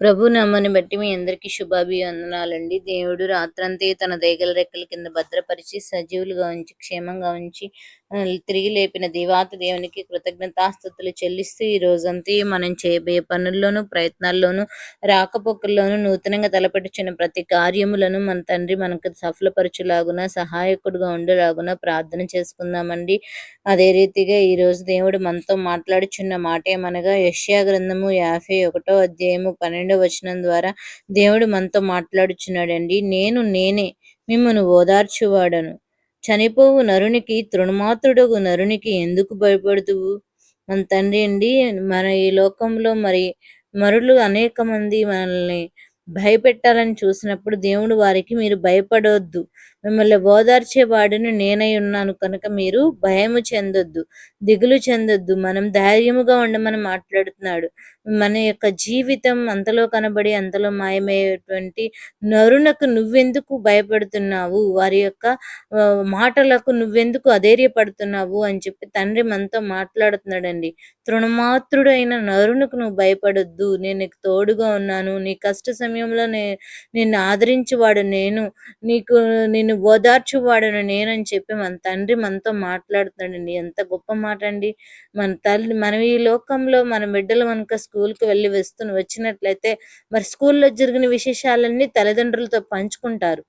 ప్రభు నమ్మని బట్టి మీ అందరికీ శుభాభివందనాలండి. దేవుడు రాత్రంతే తన దేగల రెక్కల కింద భద్రపరిచి సజీవులుగా ఉంచి క్షేమంగా ఉంచి తిరిగి లేపిన దీవాత దేవునికి కృతజ్ఞతాస్థుతులు చెల్లిస్తూ ఈ రోజంతా మనం చేయబోయే పనుల్లోనూ ప్రయత్నాల్లోనూ రాకపోకల్లోనూ నూతనంగా తలపెట్టుచున్న ప్రతి కార్యములను మన తండ్రి మనకు సఫలపరచులాగున సహాయకుడుగా ఉండేలాగున ప్రార్థన చేసుకుందామండి. అదే రీతిగా ఈ రోజు దేవుడు మనతో మాట్లాడుచున్న మాట ఏమనగా యష్యా గ్రంథము యాభై ఒకటో అధ్యాయము పన్నెండో వచనం ద్వారా దేవుడు మనతో మాట్లాడుచున్నాడండి. నేను నేనే మిమ్మను ఓదార్చువాడను. చనిపోవు నరునికి తృణమాత్రుడగు నరునికి ఎందుకు భయపడుతువు మన తండ్రి అండి మన ఈ లోకంలో మరి మరులు అనేక మంది మనల్ని భయపెట్టాలని చూసినప్పుడు దేవుడు వారికి మీరు భయపడవద్దు మిమ్మల్ని ఓదార్చేవాడిని నేనై ఉన్నాను కనుక మీరు భయము చెందొద్దు దిగులు చెందొద్దు. మనం ధైర్యముగా ఉండమని మాట్లాడుతున్నాడు. మన యొక్క జీవితం అంతలో కనబడి అంతలో మాయమయ్యేటువంటి నరునకు నువ్వెందుకు భయపడుతున్నావు? వారి యొక్క మాటలకు నువ్వెందుకు అధైర్యపడుతున్నావు అని చెప్పి తండ్రి మనతో మాట్లాడుతున్నాడండి. తృణమాత్రుడైన నరునకు నువ్వు భయపడొద్దు. నేను నీకు తోడుగా ఉన్నాను. నీ కష్ట సమయంలో నే నిన్ను ఆదరించేవాడు నేను. నీకు నిన్ను ఓదార్చువాడను నేనని చెప్పి మన తండ్రి మనతో మాట్లాడుతున్నాడండి. ఎంత గొప్ప మాట అండి మన తల్లి మనం ఈ లోకంలో మన బిడ్డలు మనక స్కూల్కి వెళ్ళి వస్తు వచ్చినట్లయితే మరి స్కూల్లో జరిగిన విశేషాలన్నీ తల్లిదండ్రులతో పంచుకుంటారు.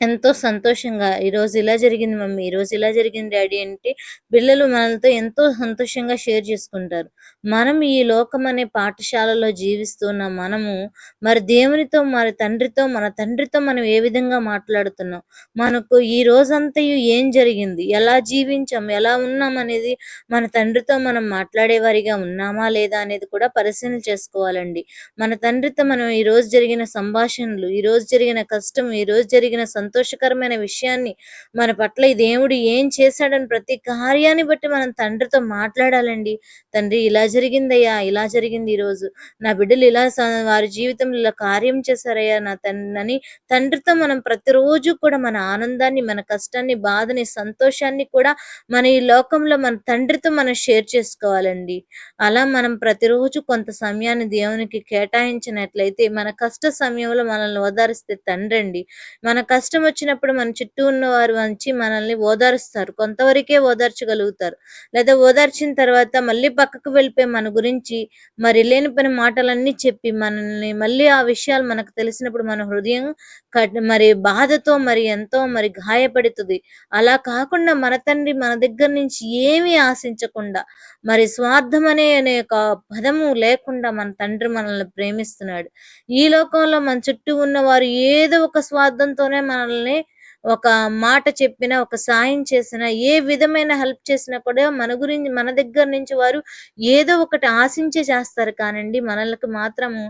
ఎంతో సంతోషంగా ఈరోజు ఇలా జరిగింది మమ్మీ ఈరోజు ఇలా జరిగింది డాడీ అంటే పిల్లలు మనతో ఎంతో సంతోషంగా షేర్ చేసుకుంటారు. మనం ఈ లోకం అనే పాఠశాలలో జీవిస్తున్న మనము మరి దేవునితో మరి తండ్రితో మన తండ్రితో మనం ఏ విధంగా మాట్లాడుతున్నాం? మనకు ఈ రోజంతయు ఏం జరిగింది? ఎలా జీవించాం? ఎలా ఉన్నాం అనేది మన తండ్రితో మనం మాట్లాడేవారిగా ఉన్నామా లేదా అనేది కూడా పరిశీలన చేసుకోవాలండి. మన తండ్రితో మనం ఈ రోజు జరిగిన సంభాషణలు ఈ రోజు జరిగిన కష్టం ఈ రోజు జరిగిన సంతోషకరమైన విషయాన్ని మన పట్ల ఈ దేవుడు ఏం చేశాడని ప్రతి కార్యాన్ని బట్టి మనం తండ్రితో మాట్లాడాలండి. తండ్రి ఇలా జరిగిందయ్యా ఇలా జరిగింది ఈ రోజు నా బిడ్డలు ఇలా వారి జీవితంలో ఇలా కార్యం చేశారయ్యా నా తండ్రి అని తండ్రితో మనం ప్రతిరోజు కూడా మన ఆనందాన్ని మన కష్టాన్ని బాధని సంతోషాన్ని కూడా మన ఈ లోకంలో మన తండ్రితో మనం షేర్ చేసుకోవాలండి. అలా మనం ప్రతిరోజు కొంత సమయాన్ని దేవునికి కేటాయించినట్లయితే మన కష్ట సమయంలో మనల్ని ఓదారిస్తే తండ్రి అండి మన కష్టం వచ్చినప్పుడు మన చుట్టూ ఉన్న వారు వచ్చి మనల్ని ఓదారుస్తారు. కొంతవరకే ఓదార్చగలుగుతారు. లేదా ఓదార్చిన తర్వాత మళ్ళీ పక్కకు వెళ్ళిపోయి మన గురించి మరి లేని పని మాటలన్నీ చెప్పి మనల్ని మళ్ళీ ఆ విషయాలు మనకు తెలిసినప్పుడు మన హృదయం మరి బాధతో మరి ఎంతో మరి గాయపడుతుంది. అలా కాకుండా మన తండ్రి మన దగ్గర నుంచి ఏమీ ఆశించకుండా మరి స్వార్థం అనే అనే ఒక పదము లేకుండా మన తండ్రి మనల్ని ప్రేమిస్తున్నాడు. ఈ లోకంలో మన చుట్టూ ఉన్న వారు ఏదో ఒక స్వార్థంతోనే మనల్ని ఒక మాట చెప్పిన ఒక సాయం చేసినా ఏ విధమైన హెల్ప్ చేసినా కూడా మన గురించి మన దగ్గర నుంచి వారు ఏదో ఒకటి ఆశించే చేస్తారు కానండి. మనల్కి మాత్రము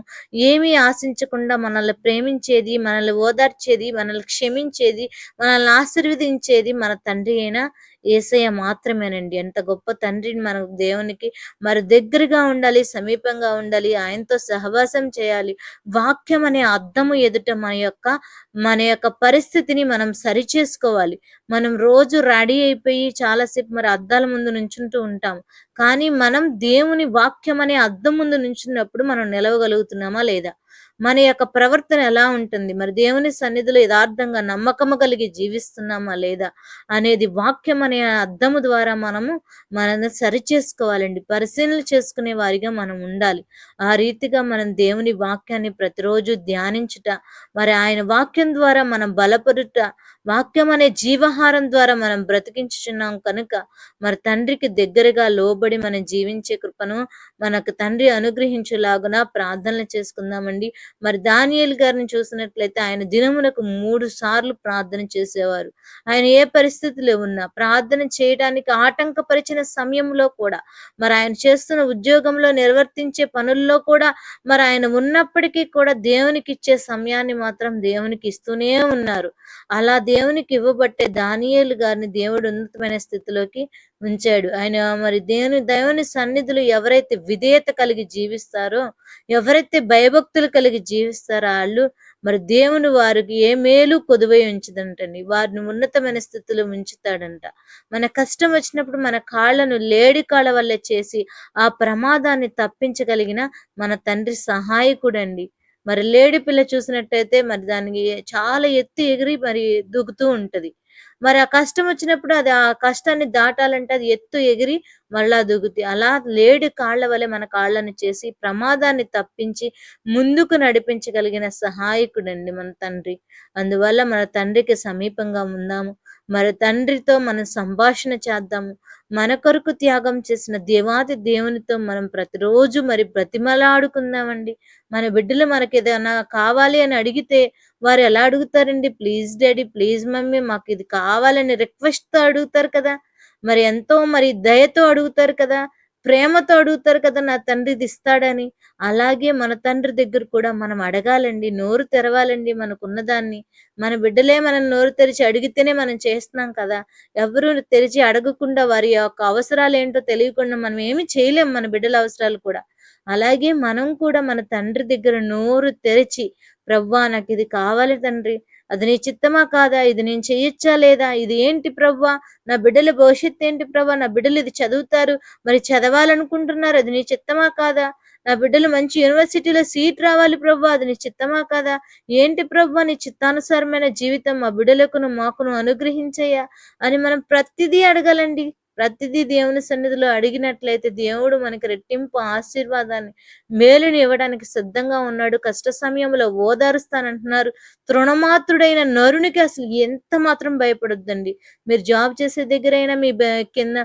ఏమీ ఆశించకుండా మనల్ని ప్రేమించేది మనల్ని ఓదార్చేది మనల్ని క్షమించేది మనల్ని ఆశీర్వదించేది మన తండ్రి అయినా ఏసయ్య మాత్రమేనండి. ఎంత గొప్ప తండ్రిని మన దేవునికి. మరి దగ్గరగా ఉండాలి సమీపంగా ఉండాలి ఆయనతో సహవాసం చేయాలి. వాక్యం అనే అర్థము ఎదుట మన యొక్క మన యొక్క పరిస్థితిని మనం సరి చేసుకోవాలి మనం రోజు రెడీ అయిపోయి చాలాసేపు మరి అద్దాల ముందు నుంచుంటూ ఉంటాం కానీ మనం దేవుని వాక్యం అనే అద్దం ముందు నుంచున్నప్పుడు మనం నిలవగలుగుతున్నామా లేదా? మన యొక్క ప్రవర్తన ఎలా ఉంటుంది? మరి దేవుని సన్నిధిలో యథార్థంగా నమ్మకము కలిగి జీవిస్తున్నామా లేదా అనేది వాక్యం అనే అర్థము ద్వారా మనము మనల్ని సరి చేసుకోవాలండి పరిశీలన చేసుకునే వారిగా మనం ఉండాలి. ఆ రీతిగా మనం దేవుని వాక్యాన్ని ప్రతిరోజు ధ్యానించుట మరి ఆయన వాక్యం ద్వారా మనం బలపడుట వాక్యం అనే జీవహారం ద్వారా మనం బ్రతికించుచున్నాం కనుక మరి తండ్రికి దగ్గరగా లోబడి మనం జీవించే కృపను మనకు తండ్రి అనుగ్రహించేలాగున ప్రార్థనలు చేసుకుందామండి. మరి దానియల్ గారిని చూసినట్లయితే ఆయన దినమునకు మూడు సార్లు ప్రార్థన చేసేవారు. ఆయన ఏ పరిస్థితిలో ఉన్నా ప్రార్థన చేయడానికి ఆటంకపరిచిన సమయంలో కూడా మరి ఆయన చేస్తున్న ఉద్యోగంలో నిర్వర్తించే పనుల్లో కూడా మరి ఆయన ఉన్నప్పటికీ కూడా దేవునికి ఇచ్చే సమయాన్ని మాత్రం దేవునికి ఇస్తూనే ఉన్నారు. అలా దేవునికి ఇవ్వబట్టే దానియేలు గారిని దేవుడు ఉన్నతమైన స్థితిలోకి ఉంచాడు. ఆయన మరి దేవుని దేవుని సన్నిధిలో ఎవరైతే విధేయత కలిగి జీవిస్తారో ఎవరైతే భయభక్తులు కలిగి జీవిస్తారో వాళ్ళు మరి దేవుని వారికి ఏ మేలు కొదువై ఉంచదంటండి. వారిని ఉన్నతమైన స్థితిలో ఉంచుతాడంట. మన కష్టం వచ్చినప్పుడు మన కాళ్ళను లేడి కాళ్ళ వల్ల చేసి ఆ ప్రమాదాన్ని తప్పించగలిగిన మన తండ్రి సహాయకుడండి. మరి లేడి పిల్ల చూసినట్టయితే మరి దానికి చాలా ఎత్తు ఎగిరి మరి దూకుతూ ఉంటది. మరి ఆ కష్టం వచ్చినప్పుడు అది ఆ కష్టాన్ని దాటాలంటే అది ఎత్తు ఎగిరి మళ్ళా దూకుతి. అలా లేడి కాళ్ళ వలె మన కాళ్ళని చేసి ప్రమాదాన్ని తప్పించి ముందుకు నడిపించగలిగిన సహాయకుడండి మన తండ్రి. అందువల్ల మన తండ్రికి సమీపంగా ఉందాము. మరి తండ్రితో మనం సంభాషణ చేద్దాము. మన కొరకు త్యాగం చేసిన దేవాది దేవునితో మనం ప్రతిరోజు మరి బ్రతిమలాడుకుందామండి. మన బిడ్డలు మనకి ఏదైనా కావాలి అని అడిగితే వారు ఎలా అడుగుతారండి? ప్లీజ్ డాడీ ప్లీజ్ మమ్మీ మాకు ఇది కావాలని రిక్వెస్ట్తో అడుగుతారు కదా! మరి ఎంతో మరి దయతో అడుగుతారు కదా ప్రేమతో అడుగుతారు కదా నా తండ్రి ఇది ఇస్తాడని. అలాగే మన తండ్రి దగ్గర కూడా మనం అడగాలండి నోరు తెరవాలండి మనకున్నదాన్ని. మన బిడ్డలే మనం నోరు తెరిచి అడిగితేనే మనం చేస్తున్నాం కదా. ఎవరు తెరిచి అడగకుండా వారి యొక్క అవసరాలు ఏంటో తెలియకుండా మనం ఏమి చేయలేం మన బిడ్డల అవసరాలు కూడా. అలాగే మనం కూడా మన తండ్రి దగ్గర నోరు తెరిచి ప్రవ్వా నాకు ఇది కావాలి తండ్రి. అది నీ చిత్తమా కాదా? ఇది నేను చేయొచ్చా లేదా? ఇది ఏంటి ప్రవ్వా? నా బిడ్డల భవిష్యత్తు ఏంటి ప్రవ్వా? నా బిడ్డలు ఇది చదువుతారు మరి చదవాలనుకుంటున్నారు అది నీ చిత్తమా కాదా? నా బిడ్డలు మంచి యూనివర్సిటీలో సీట్ రావాలి ప్రవ్వా అది నీ చిత్తమా కాదా? ఏంటి ప్రవ్వా నీ చిత్తానుసారమైన జీవితం? మా బిడ్డలకును మాకును అనుగ్రహించయ్యా అని మనం ప్రతిదీ అడగాలండి. ప్రతిదీ దేవుని సన్నిధిలో అడిగినట్లయితే దేవుడు మనకి రెట్టింపు ఆశీర్వాదాన్ని మేలుని ఇవ్వడానికి సిద్ధంగా ఉన్నాడు. కష్ట సమయంలో ఓదారుస్తానంటున్నారు. తృణమాత్రుడైన నరునికి అసలు ఎంత మాత్రం భయపడొద్దండి. మీరు జాబ్ చేసే దగ్గరైనా మీ కింద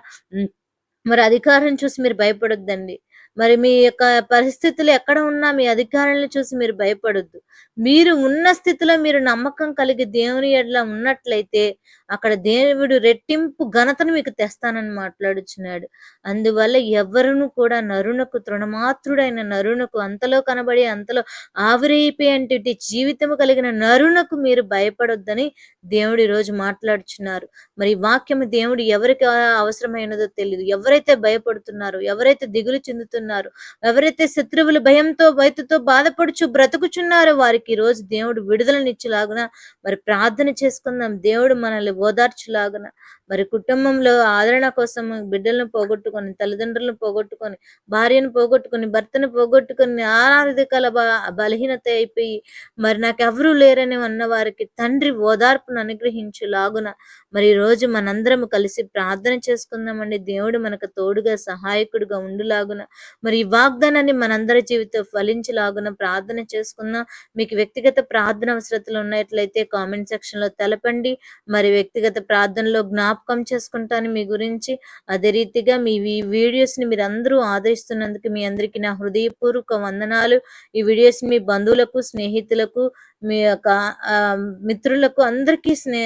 మరి అధికారం చూసి మీరు భయపడొద్దండి. మరి మీ యొక్క పరిస్థితులు ఎక్కడ ఉన్నా మీ అధికారాలను చూసి మీరు భయపడొద్దు. మీరు ఉన్న స్థితిలో మీరు నమ్మకం కలిగి దేవుని ఎడ్ల ఉన్నట్లయితే అక్కడ దేవుడు రెట్టింపు ఘనతను మీకు తెస్తానని మాట్లాడుచున్నాడు. అందువల్ల ఎవరును కూడా నరునకు తృణమాత్రుడైన నరునకు అంతలో కనబడి అంతలో ఆవిరైపోయేంటి జీవితము కలిగిన నరునకు మీరు భయపడొద్దని దేవుడు ఈరోజు రోజు మాట్లాడుచున్నారు. మరి వాక్యము దేవుడు ఎవరికి అవసరమైనదో తెలియదు ఎవరైతే భయపడుతున్నారో ఎవరైతే దిగులు చెందుతున్నారో ఎవరైతే శత్రువులు భయంతో భయతతో బాధపడుచు బ్రతుకుచున్నారో వారికి రోజు దేవుడు విడుదలనిచ్చేలాగున మరి ప్రార్థన చేసుకుందాం. దేవుడు మనల్ని ఓదార్చులాగున మరి కుటుంబంలో ఆదరణ కోసం బిడ్డలను పోగొట్టుకొని తల్లిదండ్రులను పోగొట్టుకొని భార్యను పోగొట్టుకొని భర్తను పోగొట్టుకొని ఆరాధికల బలహీనత అయిపోయి మరి నాకెవరూ లేరని అన్న వారికి తండ్రి ఓదార్పును అనుగ్రహించులాగున మరి రోజు మనందరం కలిసి ప్రార్థన చేసుకుందామండి. దేవుడు మనకు తోడుగా సహాయకుడిగా ఉండులాగున మరి ఈ వాగ్దానాన్ని మనందరి జీవితం ఫలించలాగున ప్రార్థన చేసుకుందాం. మీకు వ్యక్తిగత ప్రార్థన అవసరతలు ఉన్నట్లయితే కామెంట్ సెక్షన్లో తెలపండి. మరి వ్యక్తిగత ప్రార్థనలో జ్ఞాపకం చేసుకుంటాను. మీ గురించి అదే రీతిగా మీ ఈ మీరు అందరూ ఆదరిస్తున్నందుకు మీ అందరికీ నా హృదయపూర్వక వందనాలు. ఈ వీడియోస్ మీ బంధువులకు స్నేహితులకు మీ యొక్క మిత్రులకు అందరికీ స్నే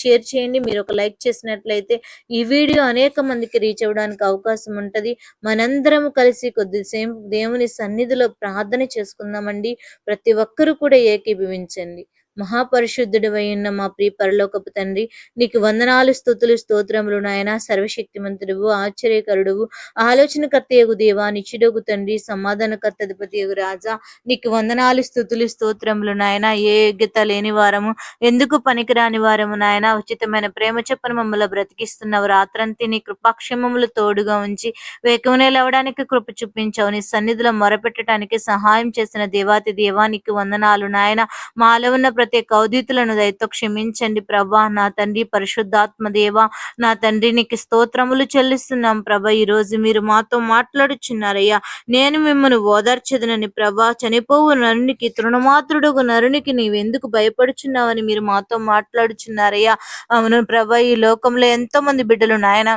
షేర్ చేయండి. మీరు ఒక లైక్ చేసినట్లయితే ఈ వీడియో అనేక మందికి రీచ్ అవ్వడానికి అవకాశం ఉంటుంది. మనందరం కలిసి కొద్దిసేపు దేవుని సన్నిధిలో ప్రార్థన చేసుకుందామండి. ప్రతి ఒక్కరూ కూడా ఏకీభవించండి. మహాపరిశుద్ధుడు ఉన్న మా ప్రియ పరలోకపు తండ్రి నీకు వందనాలు స్థుతులు స్తోత్రములు నాయన. సర్వశక్తిమంతుడువు ఆశ్చర్యకరుడువు ఆలోచనకర్తయగు దేవా నిచ్చుడగు తండ్రి సమాధానకర్త అధిపతియగు రాజా. నీకు వందనాలు స్థుతులు స్తోత్రములు నాయన. ఏ యోగ్యత లేని వారము ఎందుకు పనికిరాని వారము నాయన. ఉచితమైన ప్రేమ చెప్పని మమ్మల్ని బ్రతికిస్తున్నావు. రాత్రంతి నీ కృపాక్షేమములు తోడుగా ఉంచి వేకువనే లేవడానికి కృప చూపించావు. నీ సన్నిధిలో మొరపెట్టడానికి సహాయం చేసిన దేవాతి దేవా నీకు వందనాలు నాయన. మాలో ఉన్న ప్రతి కౌదితులను దయతో క్షమించండి ప్రభా. నా తండ్రి పరిశుద్ధాత్మ దేవ నా తండ్రి నీకు స్తోత్రములు చెల్లిస్తున్నాం ప్రభ. ఈ రోజు మీరు మాతో మాట్లాడుచున్నారయ్యా. నేను మిమ్మల్ని ఓదార్చదనని ప్రభా. చనిపోవు నరునికి తృణమాత్రుడుగు నరునికి నీవెందుకు భయపడుచున్నావని మీరు మాతో మాట్లాడుచున్నారయ్యా. అవును ప్రభ ఈ లోకంలో ఎంతో మంది బిడ్డలు నాయన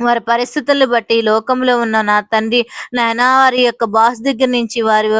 వారి పరిస్థితులను బట్టి ఈ లోకంలో ఉన్న నా తండ్రి నాయన వారి యొక్క బాస్ దగ్గర నుంచి వారి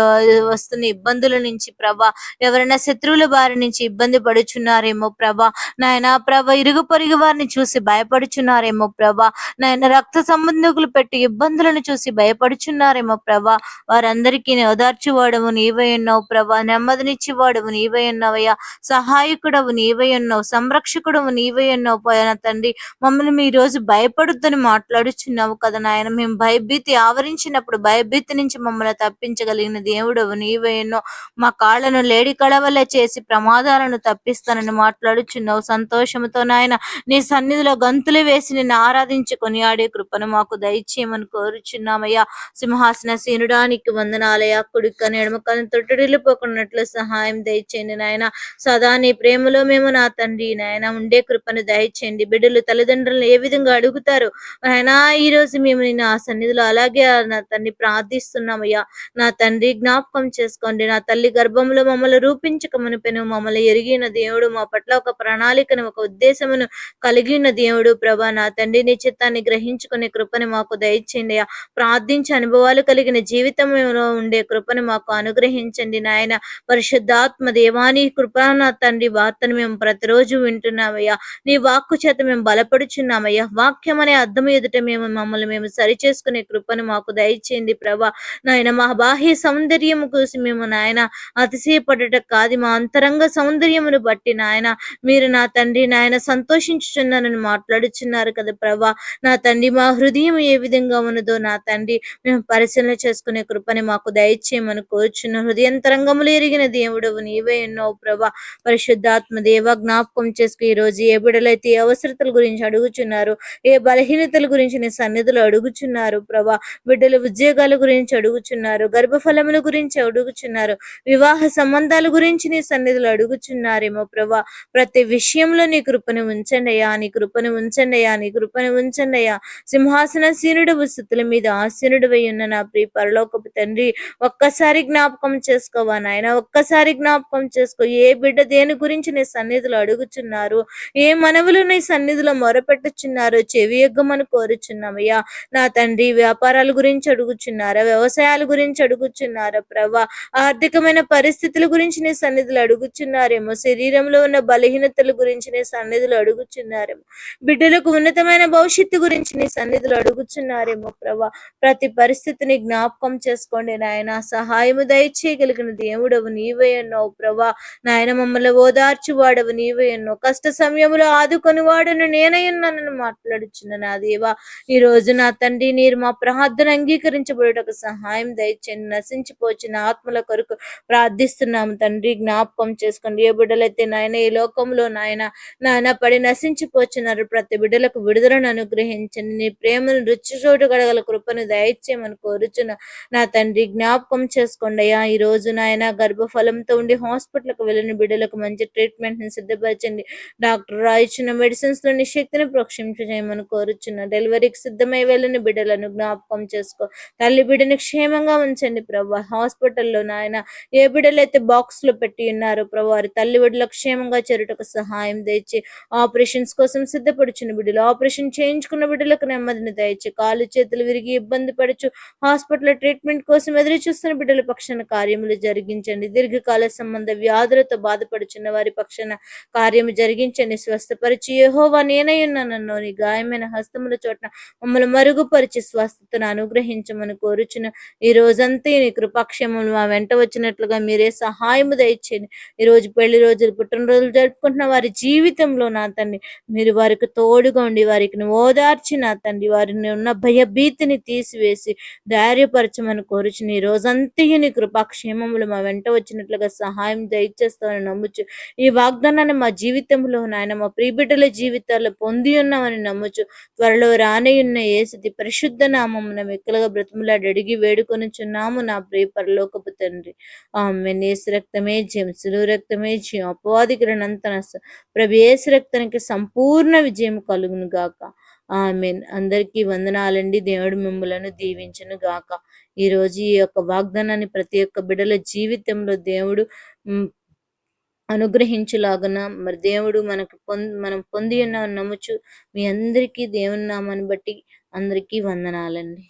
వస్తున్న ఇబ్బందుల నుంచి ప్రభా ఎవరైనా శత్రువుల బారి నుంచి ఇబ్బంది పడుచున్నారేమో ప్రభా నాయన ప్రభ ఇరుగు పొరుగు వారిని చూసి భయపడుచున్నారేమో ప్రభా నాయన రక్త సంబంధికులు పెట్టి ఇబ్బందులను చూసి భయపడుచున్నారేమో ప్రభా వారందరికీ ఓదార్చువాడవు నీవై ఉన్నావు ప్రభా నెమ్మదినిచ్చేవాడవు నీవై ఉన్నావయ్యా సహాయకుడవు నీవై ఉన్నావు సంరక్షకుడవు నీవై ఉన్నావు పోయిన తండ్రి మమ్మల్ని మీ రోజు భయపడుద్దని మాట్లాడుచున్నావు కదా నాయన. మేము భయభీతి ఆవరించినప్పుడు భయభీతి నుంచి మమ్మల్ని తప్పించగలిగిన దేవుడవు నీవేనో మా కాళ్ళను లేడి కడవలే చేసి ప్రమాదాలను తప్పిస్తానని మాట్లాడుచున్నావు. సంతోషంతో నాయన నీ సన్నిధిలో గంతులు వేసి నిన్ను ఆరాధించుకొని ఆడే కృపను మాకు దయచేయమని కోరుచున్నామయ్యా. సింహాసన సీనుడానికి వందనాలయ కుడికని ఎడమకని తొట్టడిల్లిపోకున్నట్లు సహాయం దయచేయండి నాయన. సదా నీ ప్రేమలో మేము నా తండ్రి నాయన. ఉండే కృపను దయచేయండి. బిడ్డలు తల్లిదండ్రులను ఏ విధంగా అడుగుతారు నాయనా ఈ రోజు మేము నిన్ను ఆ సన్నిధిలో అలాగే నా తండ్రి ప్రార్థిస్తున్నామయ్యా. నా తండ్రి జ్ఞాపకం చేసుకోండి. నా తల్లి గర్భంలో మమ్మల్ని రూపించక మునిపెను మమ్మల్ని ఎరిగిన దేవుడు మా పట్ల ఒక ప్రణాళికను ఒక ఉద్దేశమును కలిగిన దేవుడు ప్రభా. నా తండ్రి నీ చిత్తాన్ని గ్రహించుకునే కృపని మాకు దయచేయండి ప్రార్థించే అనుభవాలు కలిగిన జీవితంలో ఉండే కృపను మాకు అనుగ్రహించండి నాయన. పరిశుద్ధాత్మ దేవాని కృప నా తండ్రి వార్తను మేము ప్రతిరోజు వింటున్నామయ్యా. నీ వాక్కు చేత మేము బలపడుచున్నామయ్యా. వాక్యం అనే అర్థం ఎదుట మేము మమ్మల్ని మేము సరిచేసుకునే కృపను మాకు దయచేయండి ప్రభా. నాయన మా బాహ్య సౌందర్యము కోసం మేము నాయన అతిశయపడట కాదు. మా అంతరంగ సౌందర్యమును బట్టి నాయన మీరు నా తండ్రి నాయన సంతోషించుచున్నానని మాట్లాడుచున్నారు కదా ప్రభా. నా తండ్రి మా హృదయం ఏ విధంగా ఉన్నదో నా తండ్రి మేము పరిశీలన చేసుకునే కృపని మాకు దయచేయమని కోరుచున్న. హృదయంతరంగములు ఎరిగిన దేవుడవు నీవే ఎన్నో ప్రభా. పరిశుద్ధాత్మ దేవ జ్ఞాపకం చేసుకు ఈ రోజు ఏ బిడలైతే అవసరతల గురించి అడుగుచున్నారు ఏ బాధ్యతల గురించి నీ సన్నిధులు అడుగుచున్నారు ప్రభా. బిడ్డల ఉద్యోగాల గురించి అడుగుచున్నారు గర్భఫలముల గురించి అడుగుచున్నారు వివాహ సంబంధాల గురించి నీ సన్నిధులు అడుగుచున్నారేమో ప్రభా. ప్రతి విషయంలో నీ కృపను ఉంచండి అయ్యా నీ కృపను ఉంచండి అయ్యా నీ కృపను ఉంచండి అయ్యా. సింహాసన సీనుడు స్థుతుల మీద ఆసీనుడు ఉన్న నా ప్రియ పరలోకపు తండ్రి ఒక్కసారి జ్ఞాపకం చేసుకోవా నాయన ఒక్కసారి జ్ఞాపకం చేసుకో. ఏ బిడ్డ దేని గురించి నీ సన్నిధిలో అడుగుచున్నారు ఏ మనవులు నీ సన్నిధిలో మొరపెట్టుచున్నారు చెవి ఎగ్గమని కోరుచున్నామయ్యా. నా తండ్రి వ్యాపారాల గురించి అడుగుచున్నారా? వ్యవసాయాల గురించి అడుగుచున్నారా ప్రభా? ఆర్థికమైన పరిస్థితుల గురించి నీ సన్నిధులు అడుగుచున్నారేమో. శరీరంలో ఉన్న బలహీనతల గురించి నీ సన్నిధులు అడుగుచున్నారేమో. బిడ్డలకు ఉన్నతమైన భవిష్యత్తు గురించి నీ సన్నిధులు అడుగుచున్నారేమో ప్రభా. ప్రతి పరిస్థితిని జ్ఞాపకం చేసుకోండి నాయన. సహాయము దయచేయగలిగిన దేవుడవు నీవే అన్నావు ప్రభా. నాయన మమ్మల్ని ఓదార్చువాడవు నీవే అన్నావు. కష్ట సమయంలో ఆదుకొని వాడను నేనే మాట్లాడుచున్నాను. అది దేవా. ఈ రోజు నా తండ్రి మీరు మా ప్రార్థన అంగీకరించబడుటకు సహాయం దయచేయండి. నశించిపోచిన ఆత్మల కొరకు ప్రార్థిస్తున్నాము తండ్రి. జ్ఞాపకం చేసుకోండి. ఏ బిడ్డలైతే నాయన ఈ లోకంలో నాయన నాయన పడి నశించిపోతున్నారు ప్రతి బిడ్డలకు విడుదలను అనుగ్రహించండి. నీ ప్రేమను రుచి చోటు గడగల కృపను దయచేయమని కోరుచున్న నా తండ్రి జ్ఞాపకం చేసుకోండి అయ్యా. ఈ రోజు నాయన గర్భఫలంతో ఉండి హాస్పిటల్కి వెళ్ళిన బిడ్డలకు మంచి ట్రీట్మెంట్ని సిద్ధపరచండి. డాక్టర్ రాయిచ్చిన మెడిసిన్స్లోని శక్తిని ప్రోక్షించజేయమని కోరుచున్న డెలివరీకి సిద్ధమై వెళ్ళిన బిడ్డలను జ్ఞాపకం చేసుకో. తల్లి బిడ్డని క్షేమంగా ఉంచండి ప్రభా. హాస్పిటల్లో నాయన ఏ బిడ్డలైతే బాక్స్లో పెట్టి ఉన్నారో ప్రభు వారి తల్లి బిడ్డలకు క్షేమంగా చేరుటకు సహాయం తెచ్చి ఆపరేషన్స్ కోసం సిద్ధపడుచున్న బిడ్డలు ఆపరేషన్ చేయించుకున్న బిడ్డలకు నెమ్మదిని దయచి. కాలు చేతులు విరిగి ఇబ్బంది పడచ్చు హాస్పిటల్ ట్రీట్మెంట్ కోసం ఎదురు చూస్తున్న బిడ్డల పక్షాన కార్యములు జరిగించండి. దీర్ఘకాల సంబంధ వ్యాధులతో బాధపడుచున్న వారి పక్షాన కార్యము జరిగించండి. స్వస్థపరిచి ఏహోవా నేనై ఉన్నానన్నో నీ గాయమైన హస్తం హస్తముల చోట మమ్మల్ని మరుగుపరిచి స్వస్థతను అనుగ్రహించమని కోరుచున్న ఈ రోజంతా నీ కృపాక్షేమం మా వెంట వచ్చినట్లుగా మీరే సహాయము దయచేయండి. ఈ రోజు పెళ్ళి రోజులు పుట్టినరోజులు జరుపుకుంటున్న వారి జీవితంలో నా తండ్రి మీరు వారికి తోడుగా ఉండి వారికి ఓదార్చి నా తండ్రి వారిని ఉన్న భయభీతిని తీసివేసి ధైర్యపరచమని కోరుచుని ఈ రోజంతా నీ కృపాక్షేమములు మా వెంట వచ్చినట్లుగా సహాయం దయచేస్తామని నమ్ముచు ఈ వాగ్దానాన్ని మా జీవితంలో నాయన మా ప్రియబిడ్డల జీవితాల్లో పొంది ఉన్నామని నమ్ముచు త్వరలో రానయున్న ఏసుది పరిశుద్ధ నామమున మిక్కలుగా బ్రతిమలాడి అడిగి వేడుకొనుచున్నాము నా ప్రియ పరలోకపు తండ్రి. ఆమె నేసు రక్తమే జయం సులువు రక్తమే జయం. అపవాది కిరణంత ప్రభు ఏసు రక్తానికి సంపూర్ణ విజయం కలుగును గాక. ఆమెన్. అందరికీ వందనాలండి. దేవుడు మిమ్మలను దీవించును గాక. ఈ రోజు ఈ యొక్క వాగ్దానాన్ని ప్రతి ఒక్క బిడల జీవితంలో దేవుడు అనుగ్రహించులాగున మరి దేవుడు మనకు పొంది మనం పొంది ఉన్న నమ్ముచు మీ అందరికీ దేవుని నామాన్ని బట్టి అందరికీ వందనాలండి.